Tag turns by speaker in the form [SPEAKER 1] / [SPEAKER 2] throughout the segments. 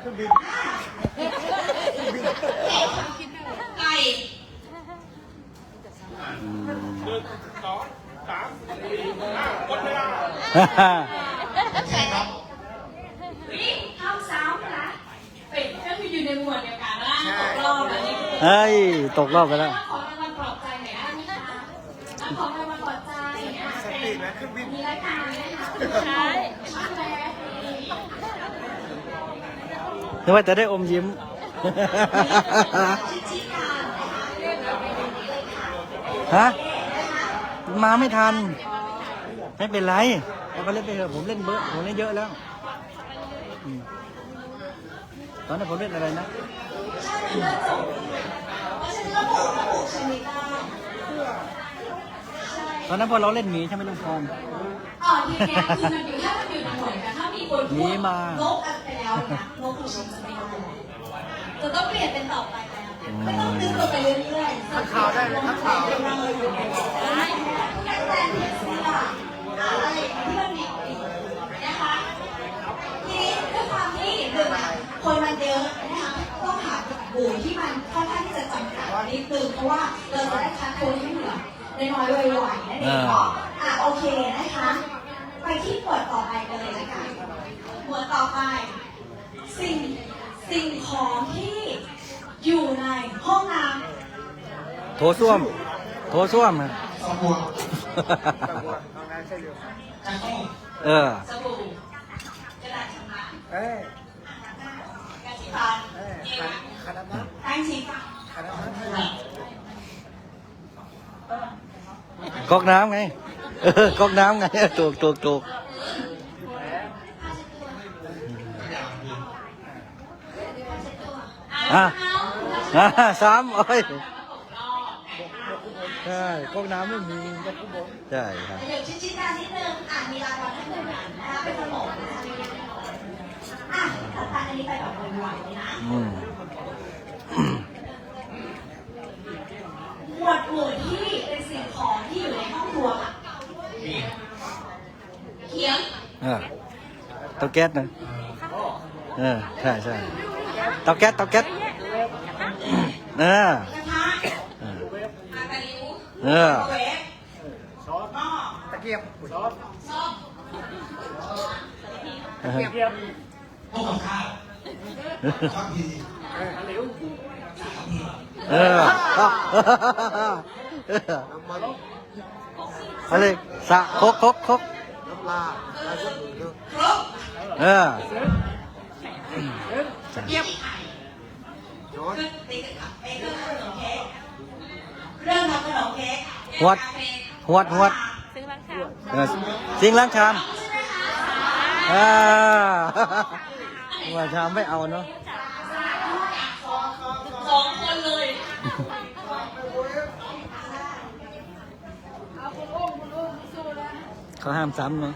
[SPEAKER 1] เครื่องบิน
[SPEAKER 2] ไก่
[SPEAKER 3] ใช่ครับ
[SPEAKER 2] วิข้าวสาวนะเป็ดก็คืออยู่ในหมวดเดียวกันนะตกรอบอันนี้
[SPEAKER 4] เฮ้ย ตกรอบไปแล้ว
[SPEAKER 2] ขอรางวัลปลอบใจหน่อยได้ไหมคะขอรางวัลปลอบใจอะ
[SPEAKER 1] สปีดนะเครื่องบิน
[SPEAKER 2] มีรายการนะคะใช่ช็อกโกแลต
[SPEAKER 4] นึกว่าจะได้อมยิ้ม
[SPEAKER 2] ชิชิคา
[SPEAKER 4] ฮะ มาไม่ทัน ไม่เป็นไรเราก็เล่นไปเถอะผมเล่นเบอร์ผมเล่นเยอะแล้วอืมตอนนั้นผมเล่นอะไรนะ
[SPEAKER 2] ใช่เลือดจบเพราะฉะนั้นระบบระบบชนิดได้
[SPEAKER 4] ตอนนั้นพอเราเล่นหมีใช่ไหมลุงพร
[SPEAKER 2] อ๋อทีเนี้ยคือมันอยู่ถ้ามันอยู่ ในหมวดกันถ้ามีคนพูด
[SPEAKER 4] หนีมา
[SPEAKER 2] นกอันไปแล้วนะนกคือชิจะไม่ได้จะต้องเปลี่ยนเป็นต่อไปแล้วไม่ต้องนึกลงไปเรื่อยๆ
[SPEAKER 1] ทักข่าวได้ไหมทักข่าว
[SPEAKER 2] ได้แต่เพียงสีอะอะไรที่มันมีปีนะคะทีนี้ด้วยความที่หนึ่งอะคนมันเยอะนะคะต้องหาบูที่มันค่อนข้างที่จะจำกัดนิดนึงเพราะว่าเราจะได้คัดคนให้เหลือในน้อยๆไวๆนั่นเองเนาะอะโอเคนะคะ ไปที่หมวดต่อไปกันเลยละกันหมวดต่อไป สิ่งสิ่งของที่อยู่ในห้องน้ำ
[SPEAKER 4] โถส้วม โถส้วมอะ
[SPEAKER 3] สบู่
[SPEAKER 1] ตะวัวเอางานใช่เร็ว
[SPEAKER 3] จังโก้
[SPEAKER 4] เออ
[SPEAKER 2] สบู่กระดาษชำระ
[SPEAKER 1] เอ้ย
[SPEAKER 2] กระสีฟัน
[SPEAKER 1] เอ้ย
[SPEAKER 2] เจ
[SPEAKER 1] ขันลขันน้ำนะ
[SPEAKER 2] แป้งสีฟัน
[SPEAKER 1] ขันน้ำนะ
[SPEAKER 4] ก๊อกน้ำไงเออก๊อกน้ำไงถูกถูกถูกอะอะสามโอ้ย ใช่ก๊อกน้ำไม่มีใช่ครับ
[SPEAKER 2] เดี๋ยวชิ้นๆกันนิดนึงอะมีรางวัลให้หนึ่งอันนะคะเป็นขนมนะคะอะถัดไปอันนี้ไปแบบไวๆเลยนะ
[SPEAKER 4] อืม
[SPEAKER 2] หมวดหมู่ที่เป็นสิ่งของที่อยู่ในห้องครัวค่ะเขียง
[SPEAKER 4] เออเตาแก๊สนะเออใช่ใช่เตาแก๊สเตาแก๊สเออก
[SPEAKER 2] ระทะ
[SPEAKER 4] เออ
[SPEAKER 2] อากาลิว
[SPEAKER 4] เออ
[SPEAKER 2] เวฟ
[SPEAKER 1] ซอสตะเกียบซอส
[SPEAKER 2] ซอส
[SPEAKER 4] เออ
[SPEAKER 3] พวกกับข้าวข้าวพี
[SPEAKER 4] เอออะไรสะคกคกคก
[SPEAKER 1] น้ำปลาเร็ว
[SPEAKER 2] ครบ
[SPEAKER 4] เออ
[SPEAKER 2] เยี่ยม
[SPEAKER 1] โยน
[SPEAKER 2] คือตีกับไอ้เอ่อน เค้กเครื่องทำขนมเค้ก
[SPEAKER 4] หวดหวดหวดเออสิงล้างชามอ่าว่าชามไม่เอาเนาะ
[SPEAKER 2] สองคนเลย
[SPEAKER 4] เขาห้ามซ้ำเนาะ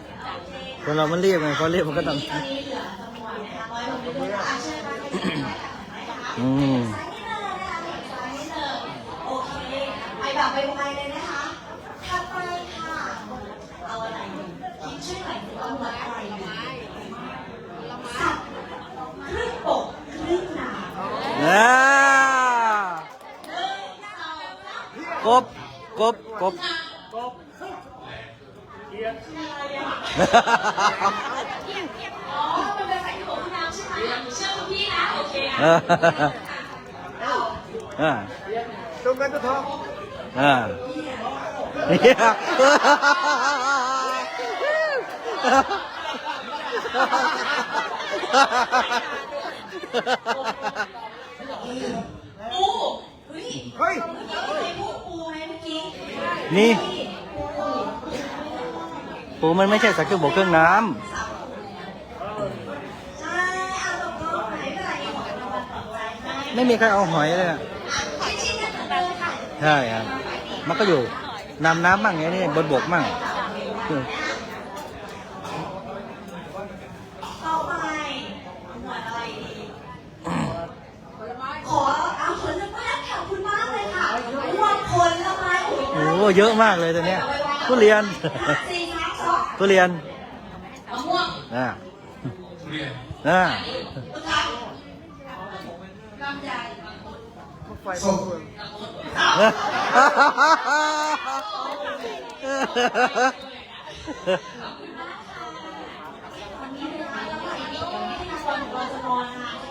[SPEAKER 4] คนเรามันเรียบไงพอเรียบมันก็ต้อง
[SPEAKER 2] อันนี้เหลือจำนวนนะคะร้อยลงไปด้วยอะเชิญม ไปแบบไปไวๆเลยนะคะถัดไปค่ะ เอาอะไรคิดช่วยหน่อยสิว่าหมวดอะไรดีสัตว์ครึ่งบกครึ่งน้ำ
[SPEAKER 4] อ่า
[SPEAKER 2] หนึ่งสองสาม
[SPEAKER 4] กบกบกบ
[SPEAKER 2] อ๋อมันเป็นสัตว์ที่บกครึ่งน้ำใช่ไหมเชื่อคุณพี่นะ โอเค
[SPEAKER 4] เอ
[SPEAKER 2] อะ
[SPEAKER 4] อ
[SPEAKER 2] เอา
[SPEAKER 4] อ่า
[SPEAKER 1] ตรงกันตัวทอง
[SPEAKER 4] อ่าเนี่ย
[SPEAKER 2] ปูเฮ้ย
[SPEAKER 1] เฮ้ย
[SPEAKER 2] เมื่อกี้มีปูปูไหมเมื่อกี้
[SPEAKER 4] นี่ ปูมันไม่ใช่สักเครื่องบกเครื่องน้
[SPEAKER 2] ใช่เอาตกลงไหนเมื่อไหร่ขอรางวัลปลอบใจให้ำ
[SPEAKER 4] ไม่มีใครเอาหอยเลยอะ
[SPEAKER 2] ขอชิ้นกันเหมือนเดิมค่ะ
[SPEAKER 4] ใช่ครับ มันก็อยู่นำน้ำมั่งไงนี่บนบกมั่ง
[SPEAKER 2] ต่อไปหมวดอะไรดี ขอเอาผลไม้ขอบคุณมากเลยค่ะหมวดผลไม้โอ้ย
[SPEAKER 4] โอ้โหเยอะมากเลยตัวเนี้ยทุเรียน
[SPEAKER 2] สี่สามสอง
[SPEAKER 4] ทุเรียน
[SPEAKER 2] มะม่วง
[SPEAKER 4] อ่า
[SPEAKER 3] ทุเรียน
[SPEAKER 4] อ่า
[SPEAKER 2] อุทัยลำไย
[SPEAKER 1] ไฟบนเมือง
[SPEAKER 2] วันนี้นะคะเราไปอีกอย่างที่นครของเราจะนอนนะคะเอ็นได้อยู่ใช่ไหม คะ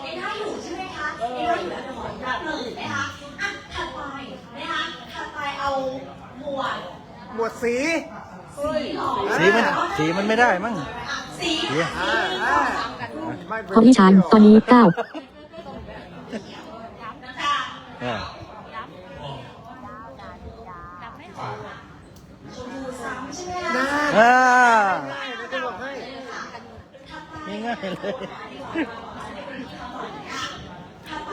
[SPEAKER 2] เอ็นได้อยู่แล้วเดี๋ยวขอรับเลยนะคะอะถัดไปนะคะถัดไปเอาหมวด
[SPEAKER 1] หมวดสี
[SPEAKER 4] สีมันสีมันไม่ได้มั้ง
[SPEAKER 2] สี
[SPEAKER 4] สี
[SPEAKER 1] อ่าอ่าไม่
[SPEAKER 5] ของดิฉันตอนนี้เก้า
[SPEAKER 2] ค่ะ
[SPEAKER 4] เออ
[SPEAKER 2] ชมพูซ้ำใช่ไหม
[SPEAKER 1] น่า
[SPEAKER 2] คะ
[SPEAKER 4] อ่า
[SPEAKER 1] ง่ายนะจะบอกให้
[SPEAKER 4] ง่ายๆเลย
[SPEAKER 2] ถัดไป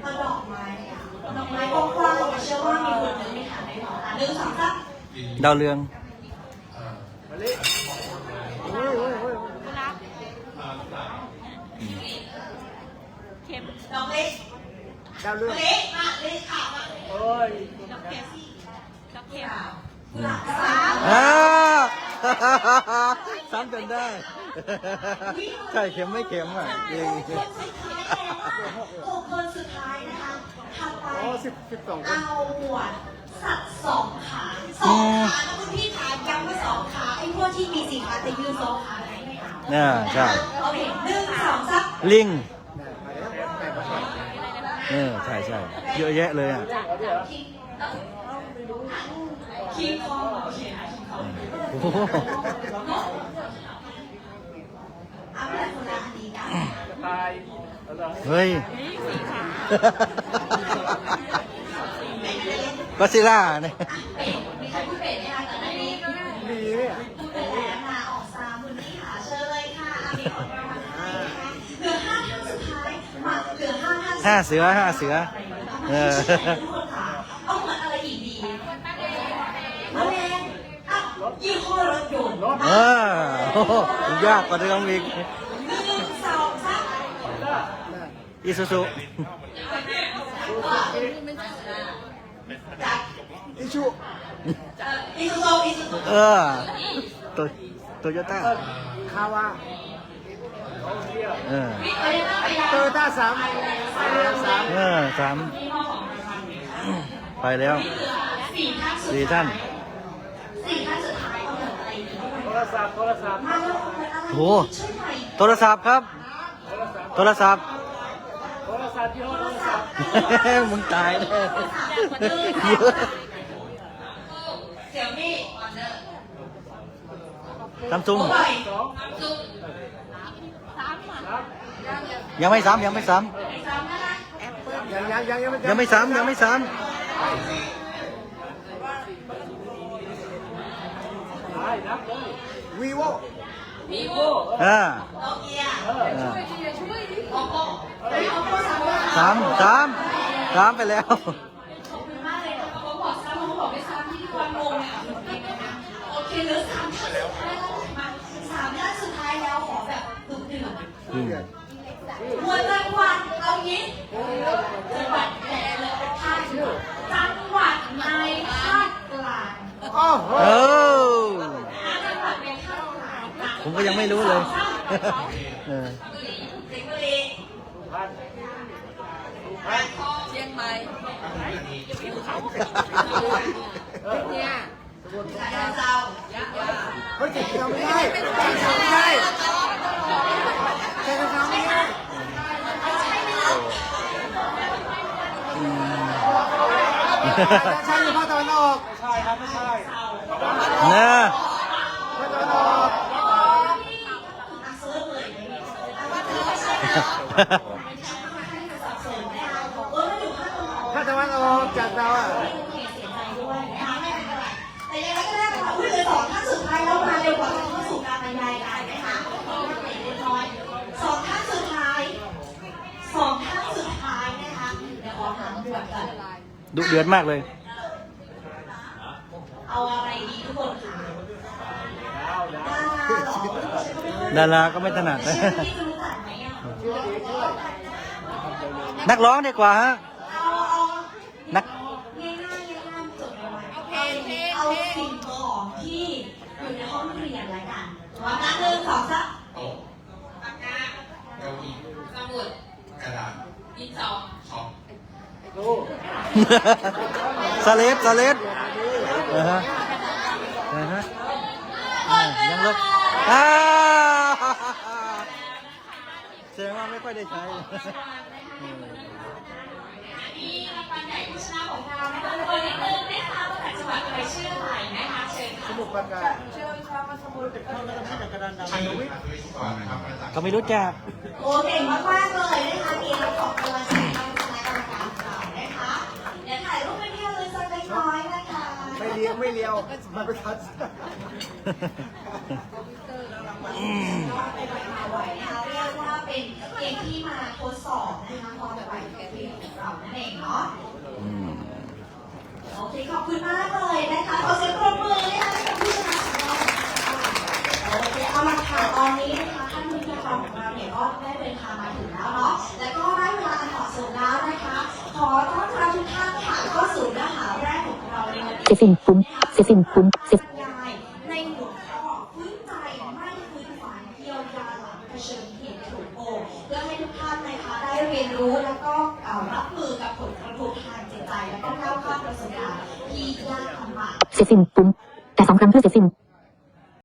[SPEAKER 2] เอาดอกไม้ค่ะดอกไม้กว้างๆเชื่อว่ามีคนหนึ่งไม่ถามไม่บอกค่ะหนึ่งสองสาม
[SPEAKER 4] ดาวเรือง
[SPEAKER 1] มาลิโอ้ยโอ้ยโอ้ย
[SPEAKER 2] ดอกเล็ก
[SPEAKER 1] ดาวเรือง
[SPEAKER 2] เล็กมาเล็กค่ะมา
[SPEAKER 1] โอ้ย
[SPEAKER 2] ดอกเข็มดอกเข็มกุหลาบสาม
[SPEAKER 4] อ่า ซ้ำจนได้ ใช่เข็มไม่เข็มอะจริง
[SPEAKER 2] หกคนสุดท้ายนะคะถัดไป
[SPEAKER 1] อ๋อสิบสิบสองคน
[SPEAKER 2] เอาหมวดสัตว์สองขาสองขาแล้วคุณพี่ขาย้ำว่าสองขาไอ้พวกที่มีสี่ขาแต่ยืนสองขาได้ไหมคะ
[SPEAKER 4] น่าใช่
[SPEAKER 2] โอเคหนึ่งสองสาม
[SPEAKER 4] ลิง
[SPEAKER 1] ได้ไปแล้วไปมา
[SPEAKER 4] เออใช่ใช่เยอะแยะเลยอะ
[SPEAKER 2] คิงคิงคองโอเคนะคิงค อง
[SPEAKER 4] โอ้โห
[SPEAKER 2] เอาแบบคนละอันนี้กัน
[SPEAKER 4] เฮ้ยก็ซิล่าเนี่ย
[SPEAKER 2] เป็ดมีใครพูดเป็ดไหมคะแต่อันนี้
[SPEAKER 1] ดีเนี่ย
[SPEAKER 2] พูดเป็ดแล้วมาออกซามุนนี่ค่ะเชิญเลยค่ะอันนี้ขอรางวัลให้นะคะเหลือห้าท่านสุดท้ายมาเหลือห้าท่านสุดท้าย
[SPEAKER 4] ห้าเสือห้าเสือ เออ
[SPEAKER 2] ทุกคนค่ะเอาเหมือนอะไรอีกดีมะแรงอะ ยี่ห้อรถยนต์
[SPEAKER 4] เออโอ้โหยากกว่าเดิมอีก
[SPEAKER 2] หนึ่งสองสาม
[SPEAKER 4] อิซูซุ
[SPEAKER 2] จาก
[SPEAKER 1] อิชู
[SPEAKER 2] เอ่ออิซูโซอิซูโซ
[SPEAKER 4] เออโตโตโยต้า
[SPEAKER 1] คาวา
[SPEAKER 4] เออ
[SPEAKER 2] วิทยาไป
[SPEAKER 1] โตโยต้าสามสาม
[SPEAKER 4] เออสาม
[SPEAKER 2] ยี่ห้อของ
[SPEAKER 4] ไปแล้ว
[SPEAKER 2] สี่ท่าน ร
[SPEAKER 1] ศัพท์โทรศัพท์
[SPEAKER 2] มาแล้วเหมือนอะไร
[SPEAKER 4] โอ้
[SPEAKER 2] ช่วยหน่อย
[SPEAKER 4] โทรศัพท์ครับ โทรศัพท์
[SPEAKER 1] โทรศัพท์ยี่ห้อโทรศัพท์
[SPEAKER 4] มึงตายแน่
[SPEAKER 2] หนึ่ง
[SPEAKER 4] เยอะ
[SPEAKER 2] เสี่ยวมี่ออนเดอร์
[SPEAKER 4] ซัมซุง
[SPEAKER 2] โอ้ย
[SPEAKER 4] ยังไม่ซ้ำยังไม่ซ้
[SPEAKER 2] สามนะคะ
[SPEAKER 1] ยังยังยังยังไม่ำ
[SPEAKER 4] ยังไม่ซ้ำยังไม่ซ้
[SPEAKER 1] วีโวำ
[SPEAKER 4] อ่า
[SPEAKER 2] โนเกีย
[SPEAKER 4] อ่า
[SPEAKER 2] โอโก้ไอโอโก้สามว่า
[SPEAKER 4] สามสามสามไปแล้ว
[SPEAKER 2] ขอบคุณมากเลยนะคะเขาบอกซ้ำเขาบอกไม่ซ้ำที่ทุกวันงงเนี่ยโอเคเหลือสามท่านสุดท้ายแล้วมาสามท่านสุดท้ายแล้วขอแบบดุเดือด
[SPEAKER 4] อืม
[SPEAKER 2] หมวดจังหวัดเอางี้จังหวัดแต่ละท่านจังหวัดในภาคกลาง
[SPEAKER 1] โอ้โห
[SPEAKER 4] เออ
[SPEAKER 2] จังหวัดในภาคกลาง
[SPEAKER 4] ผมก็ยัง ไม่รู้เลยเออ
[SPEAKER 2] สิงห์บุรีฉะเชิงเทรา
[SPEAKER 1] เฮ้ยจำไม่ได้จำไม่ได้ใช่จำไม่ได้ใช่อยู่ภาคตะวันออกใช่ครับไม่ใช่
[SPEAKER 4] นะ
[SPEAKER 1] ภาคตะวันออก
[SPEAKER 2] อะเซิร์ชเลยว่าเธอไม่ใช่ นะสับสนนะคะเออมันอยู่ภาคตะวันออก
[SPEAKER 1] ภาคตะวันออกจากเราอะ
[SPEAKER 2] โอเคเสียใจด้วยนะคะไม่เป็นไรแต่ยังไงก็ได้ค่ะอุ้ยเหลือสองท่านสุดท้ายแล้วมาเร็วกว่าจะเข้าสู่การบรรยายกันนะคะเล็กน้อยสองท่านสุดท้ายสองท่านสุดท้ายนะคะเดี๋ยวขอถามด่วนก่อน
[SPEAKER 4] ดุเดือดมากเลย
[SPEAKER 2] เอาอะไรดีทุกคนคะดาราเหรอ
[SPEAKER 4] ดาราก็ไม่ถนัด
[SPEAKER 2] ชื่อพี่จะรู้จักไหมอะ
[SPEAKER 4] นักร้องดีกว่าฮะนัก
[SPEAKER 2] ง่ายๆง่ายๆจบเลยเอาเพลงเอาสิ่งของที่อยู่ในห้องเรียนละกันวางหนึ่งสองสาม
[SPEAKER 3] โต๊ะปากกาเก้าอี้สมุดกระดาษดินสอช้
[SPEAKER 4] สเลดสเลดอ่าฮะอ่าฮะยังลบอ่าแสดง ว่าไม่ค่อยได้ใช้
[SPEAKER 2] นี่รางวัลใหญ่ผู้ชนะของเรานะคะเบอร์นิดนึงนะคะว่าจากจังหวัดอะไรชื่ออะไรนะคะเชิญ
[SPEAKER 1] สมุกปราการ
[SPEAKER 4] เขาไม่รู้จัก
[SPEAKER 2] โอ้เก่งมากๆเลยนะคะเกมของกำลังใจทางคณะกรรมการเรานะคะเดี๋ยวถ่ายรูปเป็นที่ระลึกสักเล็กน้อยนะคะ
[SPEAKER 1] ไม่เลี้ยวไม่เลี้ยวมันประทัด
[SPEAKER 2] ไปไปม เราในวันนี้
[SPEAKER 5] เสฟินปุ้มเสฟินปุ้มเส
[SPEAKER 2] บรรยายในหัวข้อฟื้นใจไม่ฟื้นฝันเยียวยาหลังเผชิญเหตุถูกโกงเพื่อให้ทุกท่านนะคะได้เรียนรู้แล้วก็เอ่อรับมือกับผลกระทบทางจิตใจ แล้วก็ก้าวข้ามประสบการณ์ที่ยากลำบาก
[SPEAKER 5] เสฟินปุ้มแต่สองครั้งเพื่อเสฟิน